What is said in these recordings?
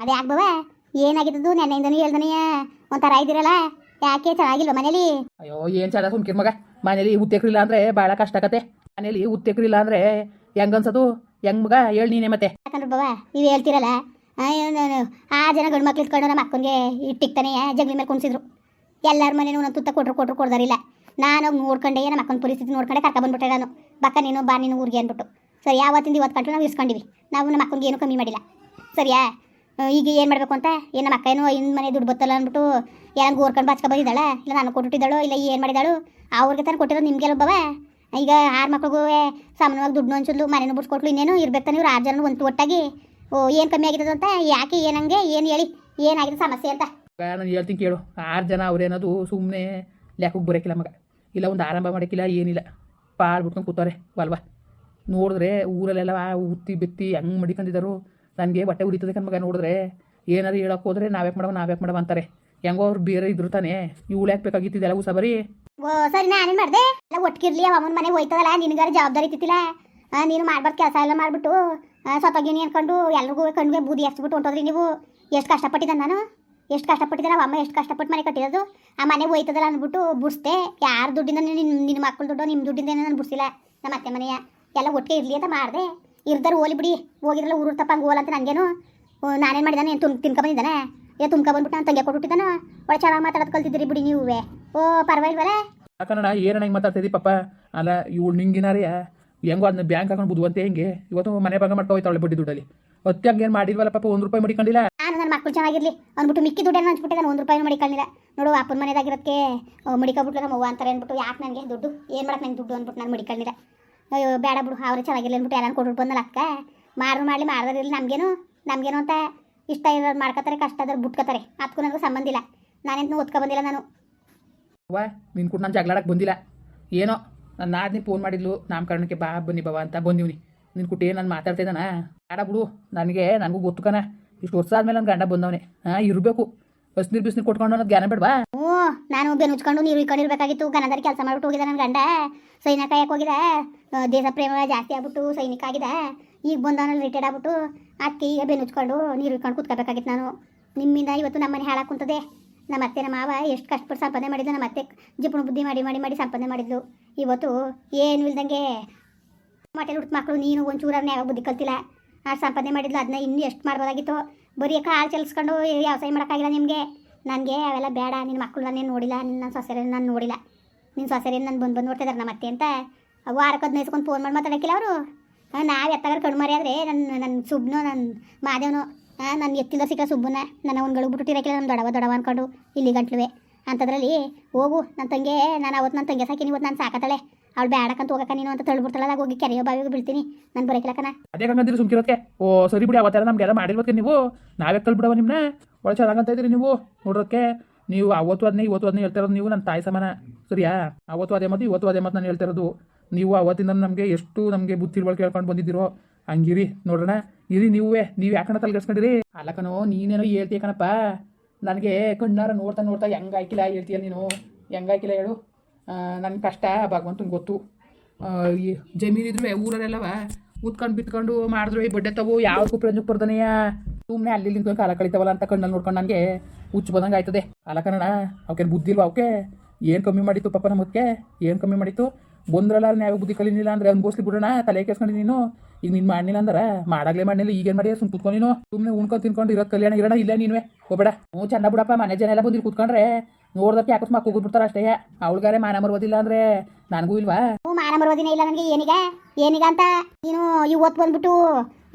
ಅದೇ ಆಗ್ಬವ ಏನಾಗಿದ್ದು ನೆನ್ನೆಯಿಂದನೂ ಹೇಳ್ದನೆಯ ಒಂಥರ ಇದ್ದೀರಲ್ಲ? ಯಾಕೆ ಚೆನ್ನಾಗಿಲ್ವ ಮನೇಲಿ? ಅಯ್ಯೋ ಏನು ಚೆನ್ನಾಗಿ ಸುಮ್ಕಿರ್ ಮಗ? ಮನೇಲಿ ಉತ್ತೇಕರಿಲ್ಲ ಅಂದ್ರೆ ಬಹಳ ಕಷ್ಟ ಆಗತ್ತೆ. ಮನೇಲಿ ಉತ್ತೇಕರಿಲ್ಲ ಅಂದ್ರೆ ಹೆಂಗ್ ಅನ್ಸದು? ಹೆಂಗ್ ಮಗ? ಹೇಳಿ ನೀನೇ ಮತ್ತೆ. ಯಾಕಂದ್ರೆ ಬಾವ ನೀವು ಹೇಳ್ತೀರಲ್ಲ ಏನು, ಆ ಜನ ಗಂಡು ಮಕ್ಳು ಇಟ್ಕೊಂಡು ನಮ್ಮ ಅಕ್ಕನ್ಗೆ ಇಟ್ಟಿಕ್ತಾನೆ ಜಗ್ಲಿ ಮೇಲೆ ಕುಣಿಸಿದ್ರು. ಎಲ್ಲರ ಮನೇನು ಒಂದೊಂದು ತುತ್ತ ಕೊಟ್ರು ಕೊಟ್ರು ಕೊಡ್ದಾರಿಲ್ಲ. ನಾನು ನೋಡ್ಕೊಂಡೆ ನಮ್ಮ ಅಕ್ಕನ ಪರಿಸ್ಥಿತಿ ನೋಡ್ಕೊಂಡೆ ಕರ್ಕ ಬಂದ್ಬಿಟ್ಟೆ ನಾನು. ಬಕ್ಕ ನೀನು ಬಾ ನೀನು ಊರಿಗೆ ಅಂದ್ಬಿಟ್ಟು. ಸರಿ ಯಾವತ್ತಿಂದ ಇವತ್ತು ಕಂಡು ನಾವು ಇಸ್ಕೊಂಡಿವಿ. ನಾವು ನಮ್ಮ ಅಕ್ಕನ್ಗೆ ಏನೂ ಕಮ್ಮಿ ಮಾಡಿಲ್ಲ. ಸರಿಯಾ? ಈಗ ಏನು ಮಾಡಬೇಕು ಅಂತ? ಏನು ನಮ್ಮ ಅಕ್ಕನೂ ಇನ್ ಇನ್ನು ಮನೆ ದುಡ್ಡು ಬತ್ತಲ್ಲ ಅಂದ್ಬಿಟ್ಟು ಯಾರು ಗೋರ್ಕೊಂಡು ಬಾಚ್ಕೊ ಬಂದಿದ್ದಾಳೆ? ಇಲ್ಲ ನಾನು ಕೊಟ್ಟಿದ್ದಾಳು ಇಲ್ಲ ಏನು ಮಾಡಿದಾಳು ಅವ್ರಿಗೆ ತಾನು ಕೊಟ್ಟಿರೋ ನಿಮ್ಗೆ ಬವ? ಈಗ ಆರು ಮಕ್ಳಿಗೂ ಸಾಮಾನ್ಯವಾಗಿ ದುಡ್ಡು ಹಂಚಿದ್ಲು ಮನೇನು ಬಿಡ್ಸ್ಕೊಟ್ಲು ಇನ್ನೇನು ಇರ್ಬೇಕು ತಾನೆ ಇವ್ರು ಆರು ಜನ ಒಂದು ಒಟ್ಟಾಗಿ. ಓ, ಏನು ಕಮ್ಮಿ ಆಗಿದೆ ಅಂತ? ಯಾಕೆ ಏನಂಗೆ ಏನು ಹೇಳಿ? ಏನಾಗಿದೆ ಸಮಸ್ಯೆ ಅಂತ? ನಾನು ಹೇಳ್ತೀನಿ ಕೇಳು. ಆರು ಜನ ಅವ್ರೇನದು ಸುಮ್ಮನೆ ಲೆಕ್ಕಕ್ಕೆ ಬರೋಕ್ಕಿಲ್ಲ ಮಗ. ಇಲ್ಲ, ಒಂದು ಆರಂಭ ಮಾಡೋಕ್ಕಿಲ್ಲ ಏನಿಲ್ಲ. ಪಾಳು ಬಿಟ್ಕೊಂಡು ಕೂತವ್ರೆ ಅಲ್ವಾ ನೋಡಿದ್ರೆ ಊರಲ್ಲೆಲ್ಲ ಉತ್ತಿ ಬಿತ್ತಿ, ಹೆಂಗೆ ಮಡಿಕೊಂಡಿದ್ದಾರು ನನಗೆ ಬಟ್ಟೆ ಉರಿತದೆ ಕಣ್ಮಗ ನೋಡಿದ್ರೆ. ಏನಾರು ಹೇಳಕ್ಕೆ ಹೋದ್ರೆ ನಾವ್ಯಾಕೆ ಮಾಡವ ನಾವ್ಯಾಕೆ ಮಾಡವ ಅಂತಾರೆ. ಹೆಂಗೋ ಅವ್ರು ಬೇರೆ ಇದ್ರು ತಾನೆ. ಇವಳು ಯಾಕೆ ಬೇಕಾಗಿತ್ತಿದ್ದೆಲ್ಲ ಉಸ ಬರೀ? ಓ, ಸರಿ ನಾನೇನು ಮಾಡಿದೆ? ಎಲ್ಲ ಒಟ್ಟಿಗಿರ್ಲಿ ಅವನ ಮನೆಗೆ ಹೋಯ್ತದಲ್ಲ, ನಿನಗಾರ ಜವಾಬ್ದಾರಿ ಇತ್ತಿಲ್ಲ ನೀನು ಮಾಡ್ಬಾರ್ದು ಕೆಲಸ ಎಲ್ಲ ಮಾಡಿಬಿಟ್ಟು ಸತ್ತೋಗಿನಿ ಅನ್ಕೊಂಡು ಎಲ್ರಿಗೂ ಕಣ್ಣಿಗೆ ಬೂದಿ ಹಚ್ಬಿಟ್ಟು ಹೊಂಟೋದ್ರಿ ನೀವು. ಎಷ್ಟು ಕಷ್ಟಪಟ್ಟಿದ್ದೆ ನಾನು? ಎಷ್ಟು ಕಷ್ಟಪಟ್ಟಿದ್ದೆ ನಮ್ಮ ಅಮ್ಮ, ಎಷ್ಟು ಕಷ್ಟಪಟ್ಟು ಮನೆ ಕಟ್ಟಿರೋದು? ಆ ಮನೆ ಹೋಯ್ತದಲ್ಲ ಅಂದ್ಬಿಟ್ಟು ಬುಡ್ಸ್ದೆ. ಯಾರು ದುಡ್ಡಿಂದ ನಿನ್ನ ನಿನ್ನ ಮಕ್ಕಳ ದುಡ್ಡು ನಿಮ್ಮ ದುಡ್ಡಿಂದ ನಾನು ಬುಡ್ಸಿಲ್ಲ. ನಮ್ಮ ಅತ್ತೆ ಮನೆಯ. ಎಲ್ಲ ಒಟ್ಟಿಗೆ ಇರಲಿ ಅಂತ ಮಾಡಿದೆ. ಇರ್ದಾರು ಓಲಿ ಬಿಡಿ ಹೋಗಿದ್ರಲ್ಲ ಊರು ತಪ್ಪಂಗೆ ಓಲ್ ಅಂತ ನನಗೇನು ನಾನೇನು ಮಾಡಿದಾನೆ ಏನು ತುಮ್ ತಿನ್ಕೊ ಬಂದಿದ್ದಾನೆ ಏ ತುಂಬ್ಕ ಬಂದ್ಬಿಟ್ಟು ನಾನು ತಂಗೆ ಕೊಟ್ಬಿಟ್ಟಿದ್ದಾನ? ಒಳ್ಳೆ ಚೆನ್ನಾಗಿ ಮಾತಾಡೋದು ಕಲ್ತಿದ್ದೀರಿ ಬಿಡಿ ನೀವೇ. ಓ ಪರವಾಗಿಲ್ವಲ್ಲ ಕನ್ನಡ ಏನಣ್ಣ ಹಿಂಗೆ ಮಾತಾಡ್ತಿದ್ದಿ ಪಾಪ? ಅಲ್ಲ ಇವಳು ನಿಂಗಿನಾರಿಯ ಹೆಂಗೋ ಅದನ್ನ ಬ್ಯಾಂಕ್ ಹಾಕೊಂಡು ಬುದ್ವಂತೆ ಹೆಂಗೆ? ಇವತ್ತು ಮನೆ ಭಾಗ ಮಾಡ್ಕೊ ಹೋಯ್ತಾವಳೆ ಬಡ್ಡಿ ದುಡ್ಡಲ್ಲಿ. ಹೊತ್ತಿಗೆ ಏನು ಮಾಡಿಲ್ವಲ್ಲ ಪಾಪ ಒಂದು ರೂಪಾಯಿ ಮಡಿಕೊಂಡಿಲ್ಲ? ನಾನು ನನ್ನ ಮಕ್ಕಳು ಚೆನ್ನಾಗಿರ್ಲಿ ಅಂದ್ಬಿಟ್ಟು ಮಿಕ್ಕಿ ದುಡ್ಡನ್ನು ಹಂಚ್ಬಿಟ್ಟೆ ನಾನು ಒಂದು ರೂಪಾಯಿ ಮಡಿಕೊಂಡಿಲ್ಲ ನೋಡು ಅಪ್ಪನ ಮನೆದಾಗಿರೋದಕ್ಕೆ ಮಡಿಕೊಬಿಟ್ಟು ನಮ್ಮ ಅವ್ವ ಅಂತಾರೆ ಅಂದ್ಬಿಟ್ಟು ಯಾಕೆ ನನಗೆ ದುಡ್ಡು? ಏನು ಮಾಡಕ್ಕೆ ನನಗೆ ದುಡ್ಡು ಅಂದ್ಬಿಟ್ಟು ನಾನು ಮಡಿಕೊಂಡಿಲ್ಲ ಅಯ್ಯೋ, ಬೇಡ ಬಿಡು, ಅವ್ರು ಚೆನ್ನಾಗಿಲ್ಲ ಅಂದ್ಬಿಟ್ಟು ಎಲ್ಲ ಕೊಟ್ಬಿಟ್ಟು ಬಂದಲ್ಲ ಅಕ್ಕ. ಮಾಡ್ರು ಮಾಡಲಿ ಮಾಡ್ದಾರಿರ್ಲಿ ನಮಗೇನು. ನಮಗೇನು ಅಂತ ಇಷ್ಟ ಇರೋದು ಮಾಡ್ಕೋತಾರೆ, ಕಷ್ಟ ಆದ್ರೆ ಬಿಟ್ಕೋತಾರೆ. ಅದಕ್ಕೂ ನನಗೂ ಸಂಬಂಧ ಇಲ್ಲ. ಓದ್ಕೊ ಬಂದಿಲ್ಲ ನಾನು. ವಾ ನಿನ್ ಕೂಡ ನಾನು ಜಗಳಾಡಕ್ಕೆ ಬಂದಿಲ್ಲ. ಏನೋ ನನ್ನ ನಾದಿನಿ ಫೋನ್ ಮಾಡಿದ್ಲು. ನಾಮಕರಣಕ್ಕೆ ಬಾ, ಬನ್ನಿ ಬಾ ಅಂತ ಬಂದಿವ್ನಿ. ನಿನ್ ಕುಟ್ಟಿ ಏನು ನಾನು ಮಾತಾಡ್ತಿದ್ದಾನ ಬೇಡ ಬಿಡು, ನನಗೆ, ನನಗೂ ಗೊತ್ತುಕನ ಇಷ್ಟು ವರ್ಷ ಆದಮೇಲೆ ನನ್ನ ಗಂಡ ಬಂದವನೇ. ಹಾಂ, ಇರಬೇಕು. ಬಸ್ನೀರು ಬಿಸ್ನೀರ್ ಕೊಟ್ಕೊಂಡು ಅನ್ನೋದು ಬೇಡವಾ? ನಾನು ಬೆನ್ನು ಉಚ್ಕೊಂಡು ನೀರು ಇಟ್ಕೊಂಡಿರ್ಬೇಕಾಗಿತ್ತು ಗನದಲ್ಲಿ ಕೆಲಸ ಮಾಡ್ಬಿಟ್ಟು ಹೋಗಿದೆ ನನ್ನ ಗಂಡ. ಸೈನಿಕ ಯಾಕೆ ಹೋಗಿದೆ? ದೇಶ ಪ್ರೇಮ ಜಾಸ್ತಿ ಆಗ್ಬಿಟ್ಟು ಸೈನಿಕ ಆಗಿದೆ. ಈಗ ಬಂದವನಲ್ಲಿ ರಿಟೈರ್ಡ್ ಆಗ್ಬಿಟ್ಟು ಅಕ್ಕಿ ಈಗ ಬೆನ್ನು ಉಚ್ಕೊಂಡು ನೀರು ಇಟ್ಕೊಂಡು ಕೂತ್ಕೋಬೇಕಾಗಿತ್ತು ನಾನು. ನಿಮ್ಮಿಂದ ಇವತ್ತು ನಮ್ಮ ಮನೆ ಹಾಳಾಗಿ ಕುಂತದೆ. ನಮ್ಮ ಅತ್ತೆ, ನಮ್ಮ ಮಾವ ಎಷ್ಟು ಕಷ್ಟಪಟ್ಟು ಸಂಪಾದನೆ ಮಾಡಿದ್ದು ನಮ್ಮ ಅತ್ತೆ ಜಿಪುಣ ಬುದ್ಧಿ ಮಾಡಿ ಮಾಡಿ ಮಾಡಿ ಸಂಪಾದನೆ ಮಾಡಿದ್ಲು. ಇವತ್ತು ಏನು ಇಲ್ದಂಗೆ ಮಟೇಲಿ ಹುಟ್ಟು ಮಕ್ಕಳು ನೀನು ಒಂಚೂರನ್ನ ಯಾವಾಗ ಬುದ್ಧಿ ಕಲ್ತಿಲ್ಲ. ಆ ಸಂಪಾದನೆ ಮಾಡಿದ್ಲು ಅದನ್ನ ಇನ್ನೂ ಎಷ್ಟು ಮಾಡ್ಬೋದಾಗಿತ್ತು. ಬರೀ ಕಾಳು ಚಲಿಸ್ಕೊಂಡು ವ್ಯವಸಾಯ ಮಾಡೋಕ್ಕಾಗಿಲ್ಲ ನಿಮಗೆ? ನನಗೆ ಅವೆಲ್ಲ ಬೇಡ, ನಿನ್ನ ಮಕ್ಕಳು ನಾನೇನು ನೋಡಿಲ್ಲ, ನಿನ್ನ ಸೊಸೆರ ನಾನು ನೋಡಿಲ್ಲ. ನಿನ್ನ ಸೊಸೆರೇನು ನಾನು ಬಂದು ಬಂದು ನೋಡ್ತಿದ್ದಾರೆ ನಮ್ಮ ಅತ್ತೆ ಅಂತ. ವಾರಕ್ಕೆ ಹದಿನೈದು ಫೋನ್ ಮಾಡಿ ಮಾತಾಡೋಕ್ಕಿಲ್ಲ ಅವರು? ನಾವು ಎತ್ತಾಗ ಕಣ್ಣು ಆದರೆ ನನ್ನ ನನ್ನ ಸುಬ್ನು ನನ್ನ ಮಾದೇವನು ನನ್ನ ಎತ್ತಿಲ್ಲ ಸಿಕ್ಕ ಸುಬ್ಬನ ನನ್ನ ಅವ್ನುಗಳು ಬಿಟ್ಟಿರಕ್ಕಿಲ್ಲ ನಮ್ಮ ದೊಡವ ದೊಡವ ಅಂದ್ಕೊಂಡು ಇಲ್ಲಿ ಗಂಟ್ಲುವೆ. ಅಂಥದ್ರಲ್ಲಿ ಹೋಗು ನನ್ನ ತಂಗೆ, ನಾನು ಅವತ್ತು ನನ್ನ ತಂಗೆ ಸಾಕಿನಿ, ಇವತ್ತು ನಾನು ಸಾಕತ್ತಾಳೆ. ಅವಳು ಬೇಡಕಂತ ಹೋಗಕ್ಕ ನೀನು ಅಂತ ತಳ್ಬಿಡ್ತಾಳಲ್ಲ ಹೋಗಿ ಕೆರೆಯೋ ಬಾವಿಗೆ ಬಿಡ್ತೀನಿ ನಾನು ಬರೋಕಿಲ್ಲಕ್ಕನ ಅದೇ ಹಂಗಂದಿರಿ ಸುಮ್ಕಿರೋದಕ್ಕೆ ಓ, ಸರಿ ಬಿಡಿ, ಅವತ್ತೆಲ್ಲ ನಮ್ಗೆಲ್ಲ ಮಾಡಿರ್ಬೇಕು ನೀವು. ನಾವೇ ಕಲ್ಬಿಡವ ನಿಮ್ಮನ್ನ ಒಳ್ಳೆ ಚೆನ್ನಾಗಂತ ಇದ್ದೀರಿ ನೀವು. ನೋಡೋಕೆ ನೀವು ಅವತ್ತು ಅದನ್ನೇ ಇವತ್ತು ಅದನ್ನೇ ಹೇಳ್ತಾ ಇರೋದು ನೀವು ನನ್ನ ತಾಯಿ ಸಮಾನ. ಸರಿಯಾ? ಅವತ್ತು ಅದೇ ಮತ್ತು ಇವತ್ತು ಅದೇ ಮತ್ತು ನಾನು ಹೇಳ್ತಿರೋದು ನೀವು ಅವತ್ತಿಂದ ನಮಗೆ ಎಷ್ಟು ನಮಗೆ ಬುದ್ಧಿ ತಿಳುವಳಿಕೆ ಬಂದಿದ್ದೀರೋ, ಹಂಗಿರಿ ನೋಡೋಣ ಇರಿ ನೀವೇ, ನೀವು ಯಾಕಣ್ಣ ತಲೆಗೆಡ್ಸ್ಕೊಂಡಿರಿ ಅಲ್ಲ ಕಣೋ, ನೀನೇನೋ ಹೇಳ್ತೀಯ ಕಣಪ್ಪ. ನನಗೆ ಕಣ್ಣಾರ ನೋಡ್ತಾ ನೋಡ್ತಾ ಹೆಂಗೆ ಹಾಕಿಲ್ಲ ಹೇಳ್ತೀಯ ನೀನು? ಹೆಂಗೆ ಹಾಕಿಲ್ಲ ಹೇಳು? ನನ್ನ ಕಷ್ಟ, ಭಗವಂತನ ಗೊತ್ತು. ಈ ಜಮೀನಿದ್ರು ಊರಲ್ಲೆಲ್ಲವ? ಉತ್ಕೊಂಡು ಬಿತ್ಕೊಂಡು ಮಾಡಿದ್ರು, ಈ ಬಡ್ಡೆ ತಗೋ ಯಾವ ಪ್ರಯೋಜನಕ್ಕೆ ಬರ್ದನೆಯ ಸುಮ್ಮನೆ ಅಲ್ಲಿ ನಿಂತ್ಕೊಂಡು ಕಾಲ ಕಳಿತಾವಲ್ಲ ಅಂತ ಕಣ್ಣಲ್ಲಿ ನೋಡ್ಕೊಂಡು ನನಗೆ ಹುಚ್ಚು ಬಂದಂಗೆ ಆಯ್ತದೆ. ಅಲ್ಲ ಕನ್ನಡ ಬುದ್ಧಿ ಇಲ್ವಾ ಅವಕ್ಕೆ ಏನು ಕಮ್ಮಿ ಮಾಡಿತ್ತು ಪಾಪ ನಮ್ಮಕ್ಕೆ ಏನು ಕಮ್ಮಿ ಮಾಡಿತ್ತು? ಬಂದ್ರಲ್ಲ ಯಾವ ಬುದ್ಧಿ ಕಲಿನಿಲ್ಲ ಅಂದ್ರೆ ಅನ್ಬೋಸ್ಲಿ ಬಿಡೋಣ, ತಲೆ ಕೇಸ್ಕೊಂಡು ನೀನು? ಈಗ ನೀನು ಮಾಡಲಿಲ್ಲ ಅಂದ್ರೆ? ಮಾಡಾಗಲೇ ಮಾಡಲಿಲ್ಲ, ಈಗೇನು ಮಾಡಿ ಸುಮ್ಮನೆ ಕುತ್ಕೊಂಡು ನೀನು? ಸುಮ್ಮನೆ ಉಣ್ಕೊಂಡು ತಿನ್ಕೊಂಡು ಇರೋದು ಕಲ್ಯಾಣ ಇರೋಣ ಇಲ್ಲ ನೀನುವೆ. ಹೋಗಬೇಡ. ಹ್ಞೂ ಚೆಂದ ಬಿಡಪ್ಪ, ಮನೆ ಜನ ಎಲ್ಲ ಬಂದಿರು ಕುತ್ಕೊಂಡ್ರೆ. ನೋಡ್ದಕ್ಕೆ ಯಾಕಸ್ ಮಕ್ಕ ಬಿಡ್ತಾರ ಅಷ್ಟೇ. ಅವಳಿಗಾರೆ ಮಾನ ಮರ್ಬೋದಿಲ್ಲ ಅಂದ್ರೆ ನನಗೂ ಇಲ್ವಾ? ಹ್ಞೂ ಮಾನ ಬರೋದಿನ ಇಲ್ಲ ನನಗೆ. ಏನಿಗ? ಏನೀಗ ಅಂತ? ನೀನು ಇವತ್ತು ಬಂದ್ಬಿಟ್ಟು,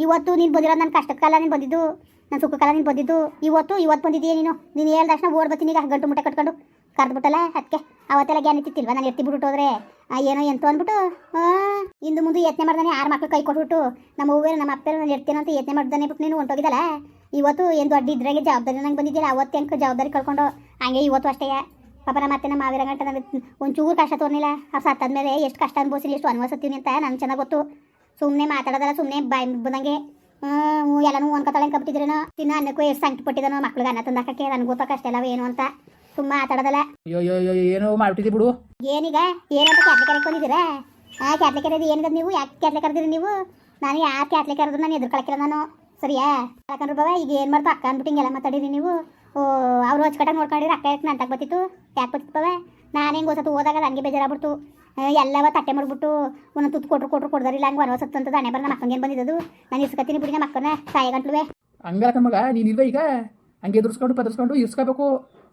ಇವತ್ತು ನೀನು ಬಂದಿರೋದು ನನ್ನ ಕಷ್ಟದ ಕಾಲ ನೀನು ಬಂದಿದ್ದು ನನ್ನ ಸುಖ ಕಾಲ ನೀನು ಬಂದಿದ್ದು. ಇವತ್ತು ಇವತ್ತು ಬಂದಿದ್ದೀಯ ನೀನು? ನೀನು ಹೇಳ್ದ ತಕ್ಷಣ ಓಡ್ ಬರ್ತೀನಿ ಈಗ, ಗಂಟು ಮುಟ್ಟೆ ಕಟ್ಕೊಂಡು. ಕರೆದ್ಬಿಟ್ಟಲ್ಲ ಅದಕ್ಕೆ ಅವತ್ತೆಲ್ಲ ಗ್ಯಾನ್ ಇತ್ತಿಲ್ವ ನಾನು ಎತ್ತಿ ಬಿಟ್ಟು ಹೋದ್ರೆ ಏನೋ ಎಂತ ಅಂದ್ಬಿಟ್ಟು ಇಂದು ಮುಂದೆ ಯತ್ನೆ ಮಾಡ್ದಾನೆ, ಆರು ಮಕ್ಳು ಕೈ ಕೊಟ್ಬಿಟ್ಟು, ನಮ್ಮ ಹೂವೇ ನಮ್ಮ ಅಪ್ಪೇರು ನಾನು ಎರ್ತೀನಿ ಅಂತ ಯತ್ನೆ ಮಾಡ್ದಾನೆ ಬಿಟ್ಟು ನೀನು ಹೊಂಟೋಗಿದ್ದಲ್ಲ? ಇವತ್ತು ಏನು ದೊಡ್ಡ ಇದ್ರಾಗೆ ಜವಾಬ್ದಾರಿ ನಂಗೆ ಬಂದಿದ್ದಿಲ್ಲ. ಅವತ್ತು ಹೆಂಗೆ ಜವಾಬ್ದಾರಿ ಕಳ್ಕೊಂಡು? ಹಂಗೆ ಇವತ್ತು ಅಷ್ಟೇ. ಪಾಪ ನಮ್ಮ ಮತ್ತೆ ನಮ್ಮ ಮಾವಿರ ಗಂಟ ನನಗೆ ಒಂಚೂರು ಕಷ್ಟ ತೋರ್ನಿಲ್ಲ ಅವ್ರು ಸತ್ತಾದ್ಮೇಲೆ ಎಷ್ಟು ಕಷ್ಟ ಅನ್ಭವಿಸಿಲ್ಲ ಎಷ್ಟು ಅನ್ವಸತ್ತೀನಿ ಅಂತ ನನಗೆ ಚೆನ್ನಾಗಿ ಗೊತ್ತು. ಸುಮ್ಮನೆ ಮಾತಾಡೋದಲ್ಲ ಸುಮ್ಮನೆ ಬಾಯ್ ಬಂದಂಗೆ. ಹ್ಞೂ ಎಲ್ಲನೂ ಅನ್ಕೋತಾಳೆ ಅನ್ಕೊಬಿಟ್ಟಿದ್ರೇನೋ ತಿನ್ನ ಅನ್ನಕ್ಕೂ ಎಷ್ಟು ಸಂಕಟ ಪಟ್ಟಿದ್ದಾನೋ ಮಕ್ಳಿಗೆ ಅನ್ನ ತಂದಾಕಕ್ಕೆ. ನನಗೆ ಗೊತ್ತಾಗ ಅಷ್ಟೆಲ್ಲ ಏನು ಅಂತ. ಸುಮ್ಮ ಮಾತಾಡೋದಲ್ಲ. ಅಯ್ಯೋ ಏನು ಅಯ್ಯೋ ಏನೋ ಮಾಡ್ಬಿಟ್ಟಿದ್ದಿ ಬಿಡು. ಏನೀಗ? ಏನಂತ ಕ್ಯಾಟ್ಲೆ ಕರೆಕ್ ಬಂದಿದ್ದೀರಾ? ಆ ಕ್ಯಾಟ್ಲೆ ಕರೆದು ಏನಿದೆ ನೀವು? ಯಾಕೆ ಕ್ಯಾಟ್ಲೆ ಕರೆದಿರಿ ನೀವು? ನಾನು ಯಾರು ಕ್ಯಾಟ್ಲೆ ಕರೆದ್ರು ನಾನು ಎದುರು ಕಳಕಿಲ್ಲ ನಾನು. ಸರಿಯಾ? ಯಾಕಂದ್ರೆ ಬಾವ ಈಗ ಏನು ಮಾಡ್ತಾ ಅಕ್ಕ ಅಂದ್ಬಿಟ್ಟು ಹಿಂಗೆಲ್ಲ ಮಾತಾಡಿರಿ ನೀವು? ಓ, ಅವ್ರು ಹಚ್ಕಟ್ಟಾಗ ನೋಡ್ಕೊಂಡಿರಿ ಅಕ್ಕ ಯಾಕೆ ನಂತಾಗ ಬತ್ತಿತ್ತು ಯಾಕೆ ಬತ್ತಿತ್ತು ಬಾವ ನಾನು ಹೆಂಗೆ ಹೊಸತು ಹೋದಾಗ ಹಂಗೆ ಬೇಜಾರಾಗ್ಬಿಡ್ತು. ಎಲ್ಲವ ತಟ್ಟೆ ಮಾಡ್ಬಿಟ್ಟು ಒಂದೊಂದು ತುತ್ತು ಕೊಟ್ರು ಕೊಟ್ರು ಕೊಡ್ದಾರಿಲ್ಲ ಹಂಗೆ ವನವಸತ್ತು ಅಂತ ದಾಣೆ ಬರ ನಮ್ಮ ಅಕ್ಕಂಗೇನು ಬಂದಿದ್ದು ನಾನು ಇಸ್ಕತ್ತೀನಿ ಬಿಡಿ ನಮ್ಮ ಅಕ್ಕನ ತಾಯಿ ಗಂಟ್ಲುವೆ. ಮಗ, ನೀನು ಇಲ್ವೇ ಈಗ? ಹಂಗೆ ಎದುರಿಸ್ಕೊಂಡು ಪದರ್ಸ್ಕೊಂಡು ಇರ್ಸ್ಕೋಬೇಕು.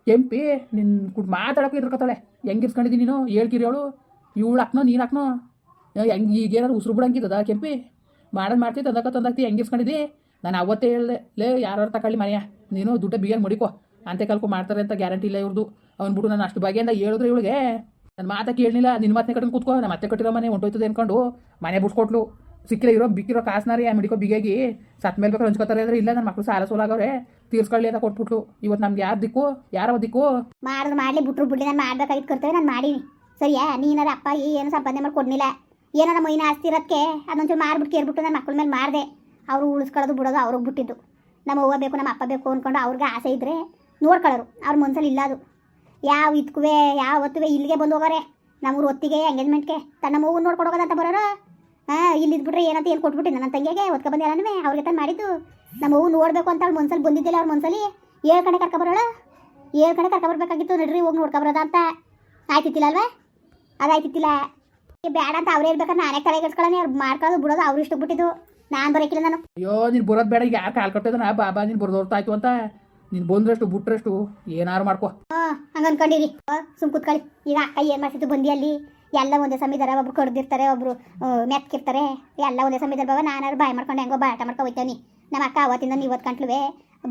ಕೆಂಪಿ ನಿನ್ನ ಕುಡ್ ಮಾತಾಡೋಕೆ ಎದುರ್ಕೊತಾಳೆ. ಹೆಂಗೆ ಇರ್ಸ್ಕೊಂಡಿದ್ದೀನಿ ನೀನು? ಹೇಳ್ಕಿರಿ ಅವಳು. ಇವಳು ಹಾಕ್ನೋ, ನೀನು ಹಾಕ್ನೋ? ಹೆಂಗೆ ಈಗೇನಾದ್ರು ಉಸಿರು ಬಿಡಂಗಿದ್ದದ ಕೆಂಪಿ? ಮಾಡೋದು ಮಾಡ್ತಿ ತಂದಕ್ಕ ತಂದಾಕ್ತಿ, ಹೆಂಗೆ ಇರ್ಸ್ಕೊಂಡಿದ್ದಿ ನಾನು ಅವತ್ತೇ ಹೇಳ್ದೆ, ಲೇ ಯಾರು ತಕೊಳ್ಳಿ ಮನೆಯ ನೀನು ದುಡ್ಡ ಬಿಗಿಯಾಗ ಮುಡಿಕೋ, ಅಂತೆ ಕಲ್ಕೊ ಮಾಡ್ತಾರೆ ಅಂತ ಗ್ಯಾರಂಟಿ ಇಲ್ಲ ಇವ್ರದ್ದು ಅವ್ನು ಬಿಡು, ನಾನು ಅಷ್ಟು ಬಗೆಯಿಂದ ಹೇಳಿದ್ರೆ ಇವಳಿಗೆ ನನ್ನ ಮಾತಾ ಕೇಳಲಿಲ್ಲ ನಿನ್ನ ಮಾತನ್ನ ಕಟ್ಕೊಂಡು ಕೂತ್ಕೋ ನಮ್ಮ ಮತ್ತೆ ಕಟ್ಟಿರೋ ಮನೆ ಹೊಂಟೋಯ್ತದೆ ಅನ್ಕೊಂಡು, ಮನೆ ಬಿಡ್ಸ್ಕೊಟ್ಲು. ಸಿಕ್ಕಿಲ್ಲ ಇರೋ, ಬಿಕ್ಕಿರೋ ಕಾಸ್ನಾರಿ ಆ ಮಿಡಿಕೋ ಬಿಗಾಗಿ ಸತ್ ಮೇಲೆ ಬೇಕಾದ್ರೆ ಹಂಚ್ಕೋತಾರೆ ಅಂದ್ರೆ ಇಲ್ಲ ನನ್ನ ಮಕ್ಕಳು ಸಾಲ ಸೋಲಾಗವ್ರೆ, ತೀರ್ಸ್ಕೊಳ್ಳಿ ಅಂತ ಕೊಟ್ಬಿಟ್ಲು. ಇವತ್ತು ನಮ್ಗೆ ಯಾರು ದಿಕ್ಕು, ಯಾರೋ ದಿಕ್ಕು? ಮಾಡಿದ್ರು ಮಾಡಲಿ, ಬಿಟ್ರು ಬಿಡ್ಲಿ, ನಾನು ಮಾಡ್ಬೇಕಾಗಿತ್ತು ಕರ್ತೇವೆ ನಾನು ಮಾಡೀನಿ. ಸರಿಯಾ? ನೀನಾರ ಅಪ್ಪ ಏನು ಸಂಪಾದನೆ ಮಾಡಿ ಕೊಡ್ಲಿಲ್ಲ. ಏನಾರ ಮೈನ ಆಸ್ತಿ ಇರೋದಕ್ಕೆ ಅದೊಂಚೂರು ಮಾರ್ಬಿಟ್ಟು ಕೇರ್ಬಿಟ್ಟು ನನ್ನ ಮಕ್ಕಳ ಮೇಲೆ ಮಾಡಿದೆ. ಅವರು ಉಳಿಸ್ಕೊಳ್ಳೋದು, ಬಿಡೋದು ಅವ್ರಿಗೆ ಬಿಟ್ಟಿದ್ದು. ನಮ್ಮ ಅವ್ವ ಬೇಕು, ನಮ್ಮ ಅಪ್ಪ ಬೇಕು ಅಂದ್ಕೊಂಡು ಅವ್ರಿಗೆ ಆಸೆ ಇದ್ದರೆ ನೋಡ್ಕೊಳ್ಳೋರು. ಅವ್ರ ಮನ್ಸಲ್ಲಿ ಇಲ್ಲ ಅದು. ಯಾವ ಇದ್ಕುವೆ, ಯಾವ ಹೊತ್ತುವೆ, ಇಲ್ಲಿಗೆ ಬಂದು ಹೋಗೋರೆ. ನಮ್ಮೂರು ಹೊತ್ತಿಗೆ ಎಂಗೇಜ್ಮೆಂಟ್ಗೆ ತನ್ನ ಮಗು ನೋಡ್ಕೊಂಡು ಹೋಗೋದಂತ ಬರೋರು. ಹಾಂ, ಇಲ್ಲಿ ಇದ್ಬಿಟ್ರೆ ಏನಂತ ಏನು ಕೊಟ್ಬಿಟ್ಟು ನನ್ನ ತಂಗಿಗೆ ಒತ್ಕೊ ಬಂದು ಎಲ್ಲನೂ ಅವ್ರಿಗೆ ತಾನು ಮಾಡಿದ್ದು. ನಮ್ಮ ಅವ್ವು ನೋಡಬೇಕು ಅಂತ ಅವ್ಳು ಮನ್ಸಲ್ಲಿ ಬಂದಿದ್ದಿಲ್ಲ ಅವ್ರ ಮನ್ಸಲ್ಲಿ. ಏಳು ಕಡೆ ಕರ್ಕೊಬರೋಳು ಏಳು ಕಡೆ ಕರ್ಕೊಬರ್ಬೇಕಾಗಿತ್ತು ನಡ್ರಿ, ಹೋಗಿ ನೋಡ್ಕೊಬರೋದ ಅಂತ. ಆಯ್ತಿತ್ತಿಲ್ಲ ಅಲ್ವಾ? ಅದಾಯ್ತಿತ್ತಿಲ್ಲ. ಬೇಡ ಅಂತ ಅವ್ರು ಹೇಳ್ಬೇಕಾದ್ರೆ ನಾನೇ ತಲೆ ಕೆಡ್ಸ್ಕೊಳ್ಳೋಣ ಅವ್ರು ಮಾಡ್ಕೊಳ್ಳೋದು, ಬಿಡೋದು ಅವ್ರು ಇಷ್ಟ ಬಿಟ್ಟಿದ್ದು. ನಾನು ಬರೋಕಿಲ್ಲ ನಾನು. ಅಯ್ಯೋ ನೀನು ಬರೋದು ಬೇಡ. ಯಾರು ಕಾಲ್ ಕಟ್ಟದನ ಬಾಬಾ ನೀನು ಬರೋರ್ತಾಯ್ತು ಅಂತ. ನೀನು ಬಂದ್ರಷ್ಟು ಬಿಟ್ರಷ್ಟು ಏನಾರು ಮಾಡ್ಕೊ. ಹಾಂ ಹಂಗೆ ಅನ್ಕೊಂಡಿರಿ. ಸುಮ್ ಕುತ್ಕೊಳ್ಳಿ. ಈಗ ಅಕ್ಕ ಏನು ಮಾಡ್ತಿದ್ದು ಬಂದಿ ಅಲ್ಲಿ? ಎಲ್ಲ ಒಂದೇ ಸಮಯದಾರ ಒಬ್ರು ಕಡ್ದಿರ್ತಾರೆ ಒಬ್ರು ಮೆತ್ಕಿರ್ತಾರೆ. ಎಲ್ಲ ಒಂದೇ ಸಮಯದಾರ ಬಾಬಾ ನಾನಾರು ಬಾಯ್ ಮಾಡ್ಕೊಂಡು ಹೆಂಗೋ ಬಾಟ ಮಾಡ್ಕೊ ಹೋಯ್ತೇನಿ ನಮ್ಮ ಅಕ್ಕ ಅವತ್ತಿಂದ ಇವತ್ತು ಕಂಟ್ಲುವೆ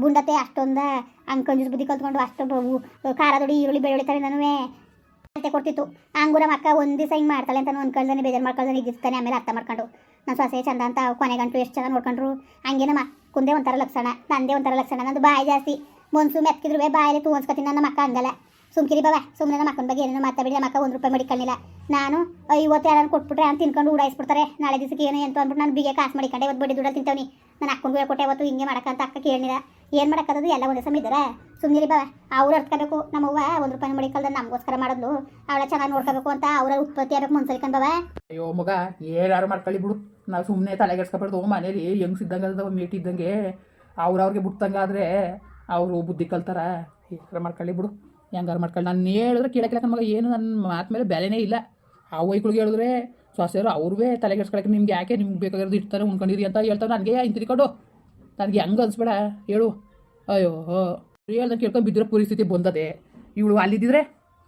ಬುಂಡತೆ ಅಷ್ಟೊಂದ ಅಂಕಂಜಿಸ್ ಕಂಜೂಸ್ ಬುದ್ಧಿ ಕಲ್ತ್ಕೊಂಡು ಅಷ್ಟು ಖಾರ ದೊಡ್ಡಿ ಈರುಳ್ಳಿ ಬೆಳ್ಳುಳ್ಳಿ ತಾರೆ ನಾನು ಅಳತೆ ಕೊಡ್ತಿತ್ತು. ಹಂಗೂ ನಮ್ಮ ಅಕ್ಕ ಒಂದು ದಿವಸ ಹಿಂಗೆ ಮಾಡ್ತಾಳೆ ಅಂತ ಅನ್ಕೊಳ್ದಾನೆ ಬೇಜಾರು ಮಾಡ್ಕೊಳ್ದಾನೆ ಇದ್ದಿರ್ತಾನೆ ಆಮೇಲೆ ಅರ್ಥ ಮಾಡ್ಕೊಂಡು. ನನ್ನ ಸೊಸೆ ಚಂದ ಅಂತ ಕೊನೆಗಂಟು ಎಷ್ಟು ಚಂದ ನೋಡ್ಕೊಂಡ್ರು. ಹಂಗೇನಮ್ಮ, ಕುಂದೇ ಒಂಥರ ಲಕ್ಷಣ, ನಂದೇ ಒಂಥರ ಲಕ್ಷಣ, ನಂದು ಬಾಯಿ ಜಾಸ್ತಿ. ಮೊನ್ಸು ಮೆತ್ಕಿದ್ರು ಬಾಯಲ್ಲಿ ತೂ ಅನ್ಸ್ಕೊತೀನಿ ನನ್ನ ಮಕ್ಕ ಹಂಗಲ್ಲ. ಸುಮ್ಕಿರಿ ಬಾಬಾ ಸುಮ್ಮನೆ ನಮ್ಮ ಅಕ್ಕನ ಬಗ್ಗೆ ಏನೇನು ಮಾತಾಡಿ ನಮ್ಮ ಅಕ್ಕ ಒಂದು ರೂಪಾಯಿ ಮಡಿಕೊಳ್ಳಿಲ್ಲ ನಾನು ಇವತ್ತು ಯಾರು ಕೊಟ್ಬಿಟ್ರೆ ಅಂತ ತಿನ್ಕೊಂಡು ಉಡಾಯಿಸ್ಬಿಡ್ತಾರೆ. ನಾಳೆ ದಿವಸಕ್ಕೆ ಏನು ಅಂತ ಅಂದ್ಬಿಟ್ಟು ನಾನು ಬಿಗೆ ಕಾಸು ಮಾಡಿಕೊಂಡೆ, ಇವತ್ತು ಬಡ್ಡಿ ದುಡ್ಡ ತಿಂತವನಿ. ನಾನು ಅಕ್ಕನ ಹೇಳ್ಕೊಟ್ಟೆ ಅವತ್ತು ಹಿಂಗೆ ಮಾಡಕ್ಕಂತ ಅಕ್ಕ ಕೇಳಿಲ್ಲ ಏನು ಮಾಡಕ್ಕದು ಎಲ್ಲ ಒಂದೇ ಸಮ ಇದ್ದಾರೆ? ಸುಮ್ಮನೆ ಬಾಬಾ ಅವ್ರು ಅರ್ತ್ಕೋಬೇಕು. ನಮ್ಮವ್ವ ಒಂದು ರೂಪಾಯಿ ಮಡಿಕಲ್ದ ನಮಗೋಸ್ಕರ ಮಾಡೋದು ಅವಳ ಚೆನ್ನಾಗಿ ನೋಡ್ಕೋಬೇಕು ಅಂತ ಅವರ ಉತ್ಪತ್ತಿ ಆಗಬೇಕು ಮನ್ಸಲ್ಕೊಂಡು ಅಯ್ಯೋ ಮಗ ಏನಾರು ಮಾಡ್ಕೊಳ್ಳಿ ಬಿಡು. ನಾವು ಸುಮ್ಮನೆ ತಲೆಗೆಡ್ಸ್ಕೊಬಾರ್ದು, ಮನೇಲಿ ಹೆಂಗ್ ಇದ್ದಂಗೆ ಅದ ಮೀಟ್ ಇದ್ದಂಗೆ, ಅವ್ರವ್ರಿಗೆ ಬಿಟ್ಟಂಗಾದ್ರೆ ಅವರು ಬುದ್ಧಿ ಕಲ್ತಾರ. ಏನಾರು ಮಾಡ್ಕೊಳ್ಳಿ ಬಿಡು. ಹೆಂಗಾರು ಮಾಡ್ಕೊಳ್ಳಿ. ನಾನು ಹೇಳಿದ್ರೆ ಕೇಳಕ್ಕಿಲ್ಲ ಮಗ ಏನು ನನ್ನ ಮಾತು ಮೇಲೆ ಬೆಲೆನೇ ಇಲ್ಲ. ಆ ವೈಕ್ಳಿಗೆ ಹೇಳಿದ್ರೆ, ಸೊಸೆಯರು ಅವ್ರವೇ ತಲೆಗೆಡ್ಸ್ಕೊಳಕ್ಕೆ ನಿಮ್ಗೆ ಯಾಕೆ ನಿಮ್ಗೆ ಬೇಕಾಗಿರೋದು ಇರ್ತಾರೆ ಉಣ್ಕೊಂಡಿರಿ ಅಂತ ಹೇಳ್ತಾರೆ ನನಗೆ ಹಿಂತಿರ್ಕೊಂಡು ನನಗೆ ಹೆಂಗೆ ಅನ್ಸ್ಬೇಡ, ಹೇಳು. ಅಯ್ಯೋ ಹೇಳ್ದಂಗೆ ಕೇಳ್ಕೊಂಡು ಬಿದ್ದಿರೋ ಪರಿಸ್ಥಿತಿ ಬಂದದೆ. ಇವಳು ಅಲ್ಲಿದ್ದಿದ್ರೆ,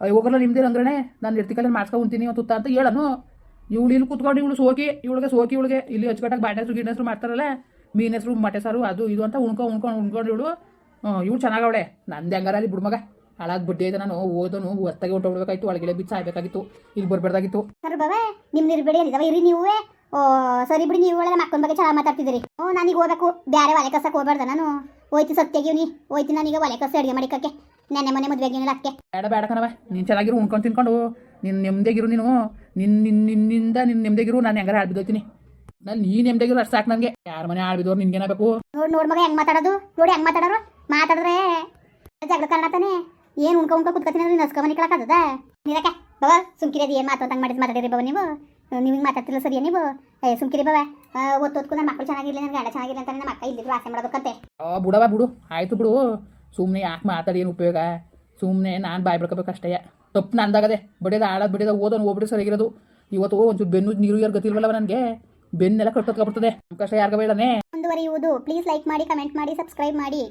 ಅಯ್ಯೋ ಹೋಗಲ್ಲ ನಿಮ್ದೇ ಅಂದ್ರೆ ನಾನು ಇರ್ತಿಕಲ್ಲಿ ಮಾಡ್ಸ್ಕೊಂಡು ತುತ್ತ ಅಂತ ಹೇಳನು. ಇವಳು ಇಲ್ಲಿ ಕುತ್ಕೊಂಡು ಇವಳು ಸೋಕಿ, ಇವಳಿಗೆ ಸೋಕಿ ಇವಳಿಗೆ. ಇಲ್ಲಿ ಹಚ್ಕಟ್ಟಾಗ ಬಾಟೆ ಹೆಸರು ಗಿಡ ಮಾಡ್ತಾರಲ್ಲ ಮೀನು ಹೆಸರು ಮಟೆ ಸಾರು, ಅದು ಇದು ಅಂತ ಉಣ್ಕೊ ಉಣ್ಕೊಂಡು ಉಣ್ಕೊಂಡು ಇವಳು. ಇವಳು ಚೆನ್ನಾಗವಳೆ ನಂದು ಹೆಂಗಾರ ಅಲ್ಲಿ ಬಿಡು ಮಗ ಹಾಳಾಗಿ ಬಡ್ಡಿ ಐತೆ ನಾನು, ಓದೋನು, ಹೊತ್ತಾಗಿ ಹೊಂಟೋಗ್ಬೇಕಾಯ್ತು ಒಳಗಡೆ ಬಿಚ್ಚ ಸಾಯ್ಬೇಕಾಗಿತ್ತು ಇಲ್ಲಿ ಬರ್ಬಾರ್ದಾಗಿತ್ತು ಸರ್ ಬಾಬಾ ನಿಮ್ಮ ನಿರ್ಬೇಡಿ ಇರಿ ನೀವೇ. ಓ, ಸರಿ ಬಿಡಿ, ನೀವು ಒಳಗೆ ಮಕ್ಕಳ ಬಗ್ಗೆ ಚೆನ್ನಾಗಿ ಮಾತಾಡ್ತಿದ್ದೀರಿ. ಓ, ನಾನೀಗ ಓದಕ್ಕೂ ಬೇರೆ ಒಲೆ ಕಸಕ್ಕೆ ಹೋಗ್ಬಾರ್ದ ನಾನು. ಹೋಯ್ತು ಸತ್ಯಾಗಿವ್ನಿ ಹೋಯ್ತು ನಾನೀಗ ಒಲೆ ಕಸ ಅಡುಗೆ ಮಾಡಿಕಕ್ಕೆ. ನೆನ್ನೆ ಮನೆ ಮದುವೆಗೆ ಅದಕ್ಕೆ ಬೇಡ ಬೇಡ ಕಣವ ನೀನು ಚೆನ್ನಾಗಿರು ಉಣ್ಕೊಂಡು ತಿನ್ಕೊಂಡು ನಿನ್ನ ನೆಮ್ಮದಿಗಿರು ನೀನು. ನಿನ್ನ ನಿನ್ನ ನಿನ್ನಿಂದ ನಿನ್ನ ನೆಮ್ಮದಿಗಿರು ನಾನು ಹೆಂಗಾರ ಆಡ್ಬಿದ್ದೋಯ್ತೀನಿ ನಾನು ನೀ ನೆಮ್ಮದಿಗಿರು ಅಷ್ಟು ಸಾಕು ನನಗೆ. ಯಾರ ಮನೆ ಆಡ್ಬಿದವ್ರು ನಿನ್ಗೇನಾಗಬೇಕು ನೋಡ್ ನೋಡ್ ಮಗ ಹೆಂಗ್ ಮಾತಾಡೋದು? ನೋಡಿ ಹೆಂಗ್ ಮಾತಾಡೋರು? ಮಾತಾಡಿದ್ರೆ ಜಗಳ ಕಾರಣ ಏನ್ ಏನು ಉಣ್ಕೊ ಉಣ್ಕ ಕುತ್ಕೊತೀನಿ ಅಂದ್ರೆ ನಸ್ಕೊ ಮನೆ ಕಳಕದ ನೀರಕ್ಕೆ ಬಾಬಾ ಸುಂಕಿರಿ ಏನು ಮಾತು ಅಂತ ಮಾಡಿದ್ ಮಾತಾಡಿರಿ ಬಾಬಾ ನೀವು? ನೀವು ಹಿಂಗೆ ಮಾತಾಡ್ತಿಲ್ಲ ಸರಿಯಾ ನೀವು? ಏ ಸುಮ್ಕಿರಿ ಬಾಬಾ ಒತ್ಕು ನನ್ನ ಮಕ್ಕಳು ಚೆನ್ನಾಗಿರ್ಲಿ ನನ್ನ ಗಂಡ ಚೆನ್ನಾಗಿರ್ಲಿ ಅಂತ ನನ್ನ ಮಕ್ಕ ಇಲ್ಲಿದ್ರು ಆಸೆ ಮಾಡೋದಕ್ಕಂತೆ ಬಿಡವ ಬಿಡು. ಆಯ್ತು ಬಿಡು. ಸುಮ್ಮನೆ ಯಾಕೆ ಮಾತಾಡಿ ಏನು ಉಪಯೋಗ? ಸುಮ್ಮನೆ ನಾನು ಬಾಯ್ ಬಿಡ್ಕೋಬೇಕು ಅಷ್ಟೇ. ತಪ್ಪು ನಂದಾಗದೆ ಬಡಿಯೋದು ಆಡೋದು ಬಡಿಯೋದು ಓದೋನು ಹೋಗ್ಬಿಟ್ಟು ಸರಿಗಿರೋದು ಇವತ್ತು ಒಂಚೂರು ಬೆನ್ನು ನೀರು ಯಾರು ಗೊತ್ತಿಲ್ವಲ್ಲ ನನಗೆ? ಬೆನ್ನೆಲ್ಲ ಬರ್ತದೆ ಕಷ್ಟ ಯಾರಿಗ ಬೇಡನೇ? ಮುಂದುವರಿಯುವುದು. ಪ್ಲೀಸ್ ಲೈಕ್ ಮಾಡಿ ಕಮೆಂಟ್ ಮಾಡಿ ಸಬ್ಸ್ಕ್ರೈಬ್ ಮಾಡಿ.